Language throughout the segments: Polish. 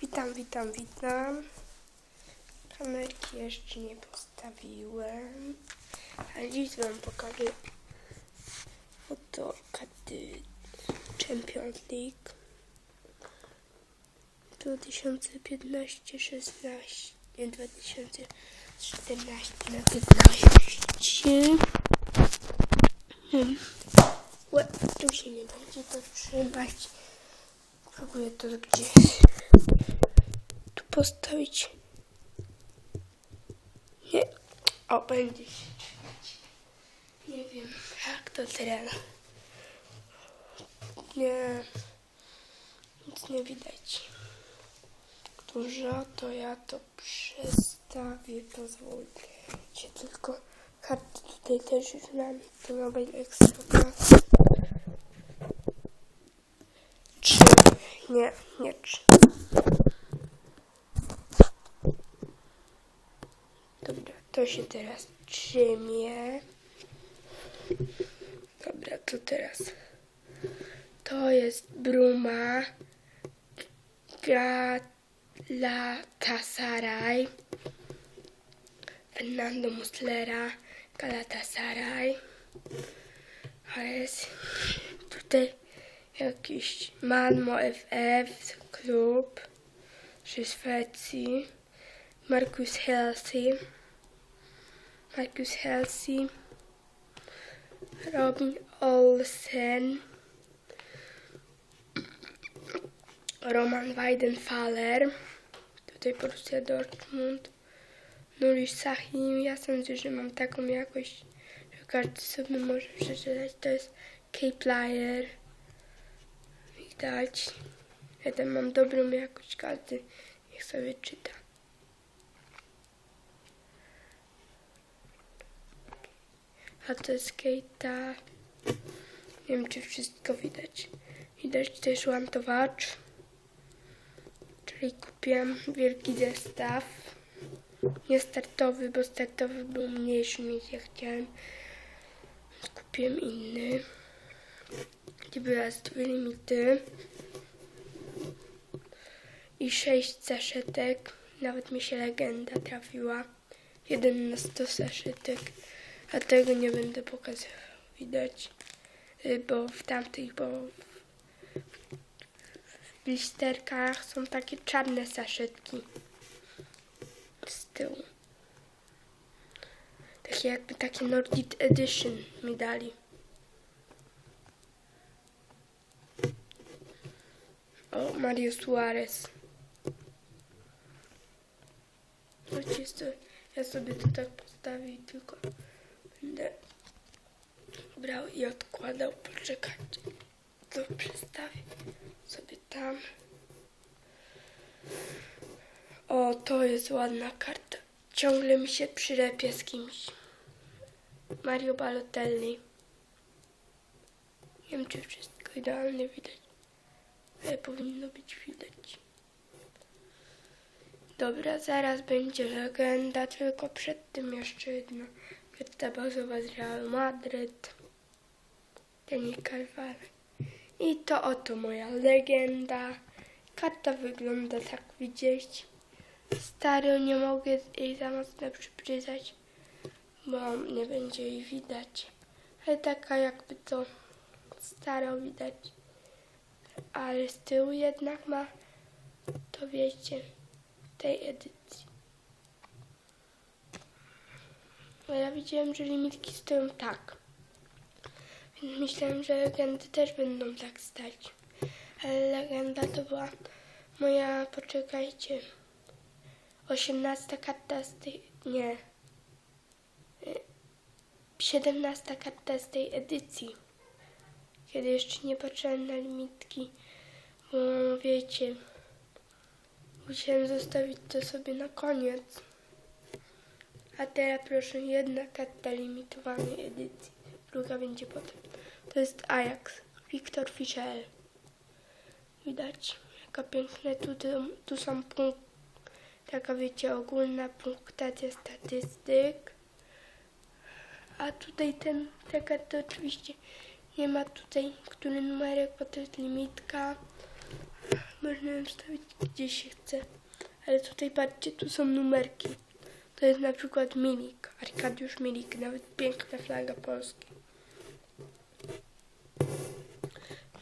Witam, witam, witam. Kamerki jeszcze nie postawiłem. Ale dziś wam pokażę oto karty Champions League 2015-16 nie 2014 na 15 hmm. Łe, tu się nie będzie to trzymać Próbuję to gdzieś tu postawić. Nie. O, będzie się. Nie wiem, jak to teraz. Nie. Nic nie widać. Dużo, to ja to przestawię. Pozwólcie tylko. Karty tutaj też już mam. To ma być ekstra. Trzy. Nie, nie trzy. Dobra, to się teraz trzymie. Dobra, to teraz. To jest Bruma Galatasaray. Fernando Muslera Galatasaray. A jest tutaj jakiś Malmo FF klub ze Szwecji. Marcus Helsi. Marcus Helsi. Robin Olsen. Roman Weidenfaller. Tutaj Borussia Dortmund. Nuri Sahim. Ja sądzę, że mam taką jakość, że każdy sobie może przeczytać. To jest K-Player. Widać. Ja tam mam dobrą jakość. Każdy niech sobie czyta. A to jest Keita. Nie wiem, czy wszystko widać. Widać też łantowacz. Czyli kupiłem wielki zestaw. Nie startowy, bo startowy był mniejszy niż ja chciałem. Kupiłem inny. Gdzie były dwie limity. I sześć zaszetek. Nawet mi się legenda trafiła. Jeden na sto zaszetek. A tego nie będę pokazywał. Widać. Y, Bo w tamtych, bo w blisterkach są takie czarne saszetki z tyłu. Takie jakby takie Nordic Edition mi dali. O, Mario Suarez. Co, ja sobie to tak postawię tylko będę brał i odkładał. Poczekajcie. To przestawię sobie tam. O, to jest ładna karta. Ciągle mi się przylepia z kimś. Mario Balotelli. Nie wiem, czy wszystko idealnie widać. Ale powinno być widać. Dobra, zaraz będzie legenda, tylko przed tym jeszcze jedna karta bazowa z Real Madryt. Dani Carvalho. I to oto moja legenda. Karta wygląda tak widzieć. Stary, nie mogę jej za mocno przybliżać, bo nie będzie jej widać. Ale taka jakby to staro widać. Ale z tyłu jednak ma, to wiecie, tej edycji. Bo ja widziałem, że limitki stoją tak. Więc myślałem, że legendy też będą tak stać. Ale legenda to była moja, poczekajcie, osiemnasta karta z tej, nie, y, siedemnasta karta z tej edycji. Kiedy jeszcze nie patrzyłem na limitki, bo wiecie, musiałem zostawić to sobie na koniec. A teraz proszę, jedna karta limitowanej edycji, druga będzie potem. To jest Ajax, Wiktor Fischer. Widać, jaka piękna, tu, tu są punkty, taka wiecie, ogólna punktacja statystyk. A tutaj ten, ta karta oczywiście nie ma tutaj, który numerek, bo to jest limitka. można ją wstawić gdzie się chce. Ale tutaj patrzcie, tu są numerki. To jest na przykład Milik, Arkadiusz Milik, nawet piękna flaga Polski.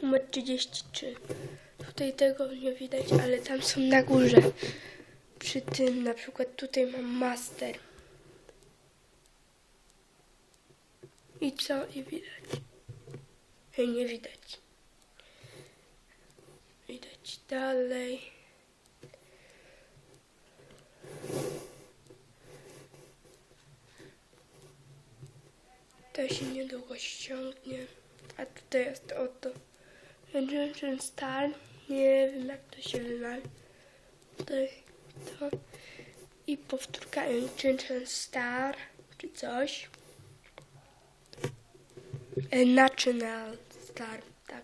Numer 33. Tutaj tego nie widać, ale tam są na górze. Przy tym na przykład tutaj mam master. I co? I widać. Ej, nie widać. Widać dalej. To się niedługo ściągnie. A tutaj jest oto. Engine Star. Nie wiem jak to się wymawia. Tutaj to. I powtórka Engine Star. Czy coś. E, National Star. Tak.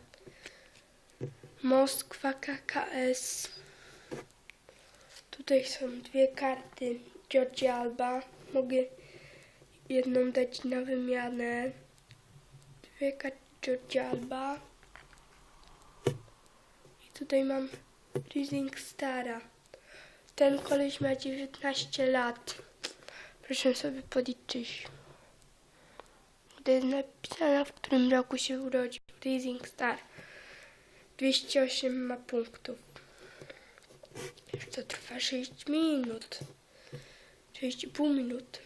Moskwa KKS. Tutaj są dwie karty Georgia Alba. Mogę jedną dać na wymianę. Dwie karty Georgia Alba. I tutaj mam Rising Stara. Ten koleś ma 19 lat. Proszę sobie policzyć. To jest napisane, w którym roku się urodził. Rising Star. 208 ma punktów. Już to trwa 6 minut. 6,5 minut.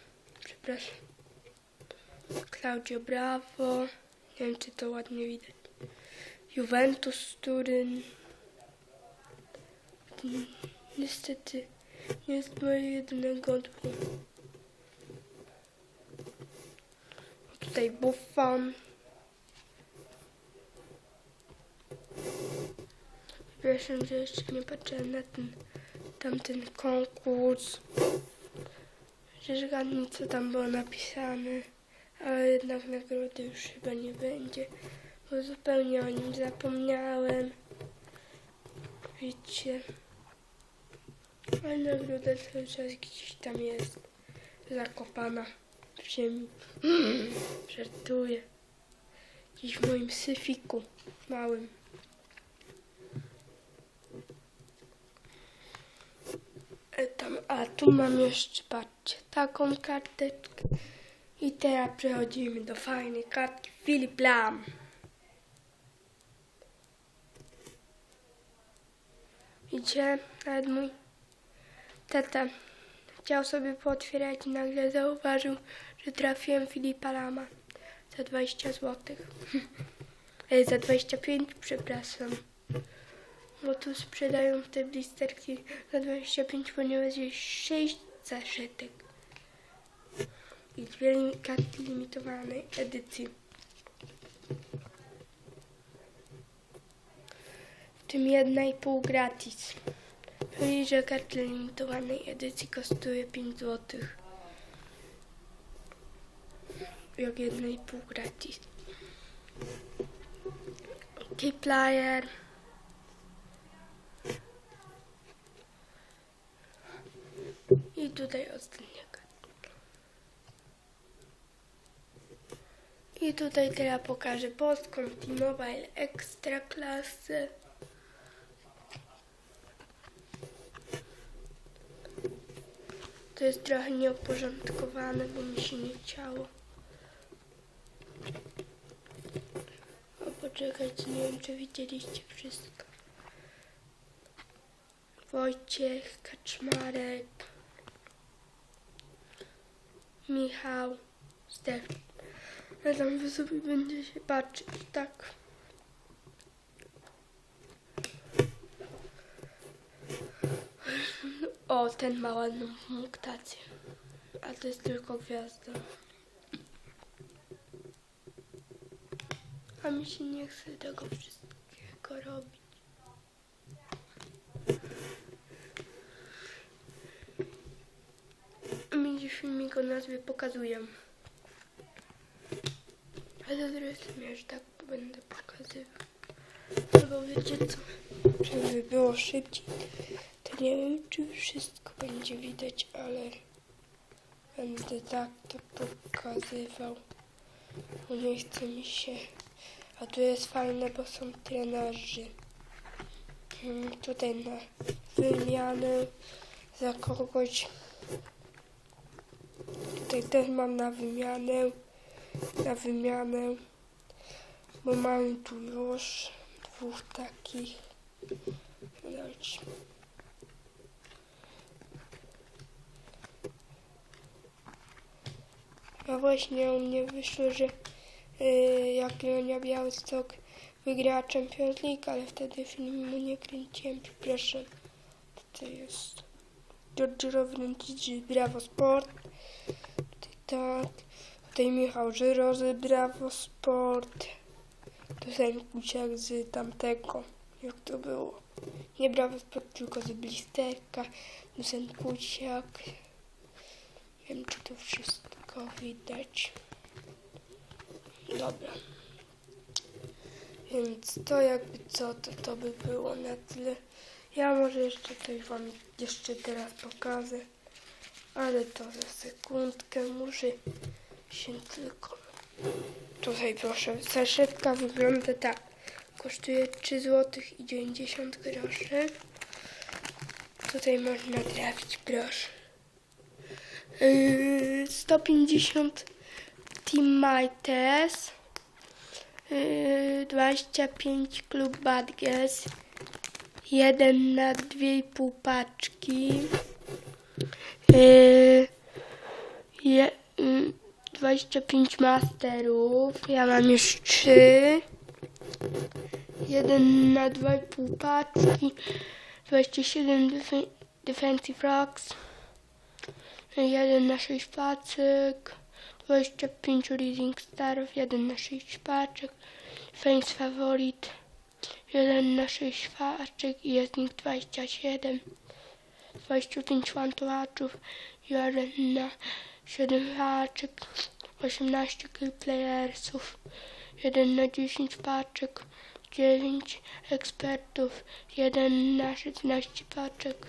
Przepraszam. Claudio Bravo. Nie wiem, czy to ładnie widać. Juventus Turyn. Mm, Niestety nie jest moje jedyne. Tutaj Buffon. Przepraszam, że jeszcze nie patrzyłem na ten tamten konkurs. Że zgadnij, co tam było napisane. Ale jednak nagrody już chyba nie będzie. Bo zupełnie o nim zapomniałem. Widzicie. Ale nagroda cały czas gdzieś tam jest. Zakopana w ziemi. Żartuję. Gdzieś w moim syfiku małym. E, Tam, a tu mam jeszcze, patrzcie, taką karteczkę. I teraz przechodzimy do fajnej kartki Philip Lam. Widzicie, nawet mój tata chciał sobie pootwierać i nagle zauważył, że trafiłem Filipa Lama za 20 zł. E, za 25, przepraszam. Bo tu sprzedają te blisterki za 25, ponieważ jest 6 zaszetek. I dwie karty limitowanej edycji. W tym jedna i pół gratis. Czyli, że karta limitowanej edycji kosztuje 5 zł. Jak jedna i pół gratis. Keyplayer. I tutaj ostatnia karta. I tutaj teraz pokażę polską T-Mobile Extra klasę. To jest trochę nieuporządkowane, bo mi się nie chciało. O, poczekajcie, nie wiem, czy widzieliście wszystko. Wojciech, Kaczmarek, Michał, Stefan. Ale tam wy sobie będzie się patrzeć, tak. O, ten ma ładną punktację. A to jest tylko gwiazda. A mi się nie chce tego wszystkiego robić. Mi filmik o nazwie pokazuję. Ale zresztą już tak będę pokazywał. Albo wiecie co? Żeby było szybciej. To nie wiem, czy wszystko będzie widać, ale będę tak to pokazywał. Bo nie chce mi się. A tu jest fajne, bo są trenerzy. mm, tutaj na wymianę za kogoś. Tutaj też mam na wymianę, na wymianę, bo mam tu już dwóch takich. Dać. No właśnie u mnie wyszło, że yy, jak Leonia Białystok wygrała Champions League, ale wtedy filmu nie kręciłem, przepraszam. Tutaj jest George Rowlędzi, Brawo Sport. Tutaj tak. Tutaj Michał Żyro z Brawo Sport. Tutaj Kuciak z tamtego. Jak to było? Nie Brawo Sport, tylko z Blisterka. Dusen Kuciak. Nie wiem, czy to wszystko widać. Dobra. Więc to jakby co, to to by było na tyle. Ja może jeszcze coś wam jeszcze teraz pokażę, ale to za sekundkę muszę się tylko... Tutaj proszę, saszetka wygląda tak. Kosztuje 3 zł i 90 groszy. Tutaj można trafić, proszę. Yy, 150 Team Mites. Yy, 25 Club Bad Guess. 1 na 2,5 paczki. Yy, je, yy, 25 masterów. Ja mam już 3. 1 na 2,5 paczki. 27 defe- Defensive Rocks. 1 na 6 paczek. 25 Reading Starów. 1 na 6 paczek. Fans Favorit. 1 na 6 paczek i jest nich 27. 25 fantowaczów. 1 na 7 paczek. 18 killplayersów. 1 na 10 paczek. 9 ekspertów. 1 na 16 paczek.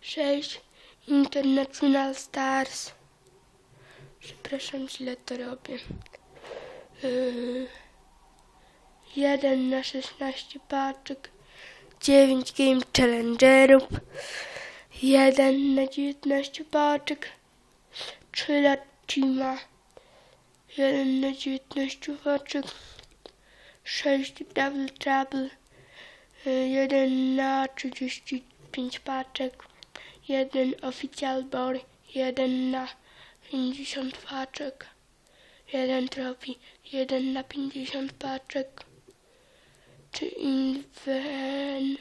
6 International Stars. Przepraszam, źle to robię. Yy, 1 na 16 paczek. 9 Game Challengerów. 1 na 19 paczek. 3 Lacima. 1 na 19 paczek. 6 Double Trouble. 1 na 35 paczek. 1 Official Boy. 1 na 50 paczek. 1 Trophy. 1 na 50 paczek. Czy Inventy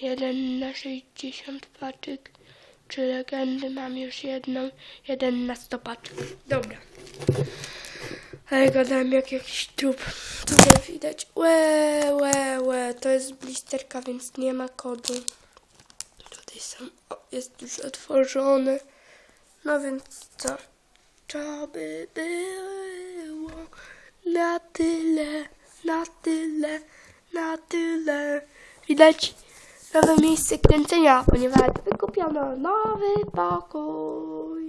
1 na 60 paczek. Czy legendy mam już jedną. 1 na 100 paczek. Dobra. Ale gadałem jak jakiś trup. Tutaj widać. Łe, łe, łe. To jest blisterka, więc nie ma kodu. Tutaj są. O, jest już otworzone. No więc co? To by było na tyle, na tyle, na tyle. Widać nowe miejsce kręcenia, ponieważ wykupiono nowy pokój.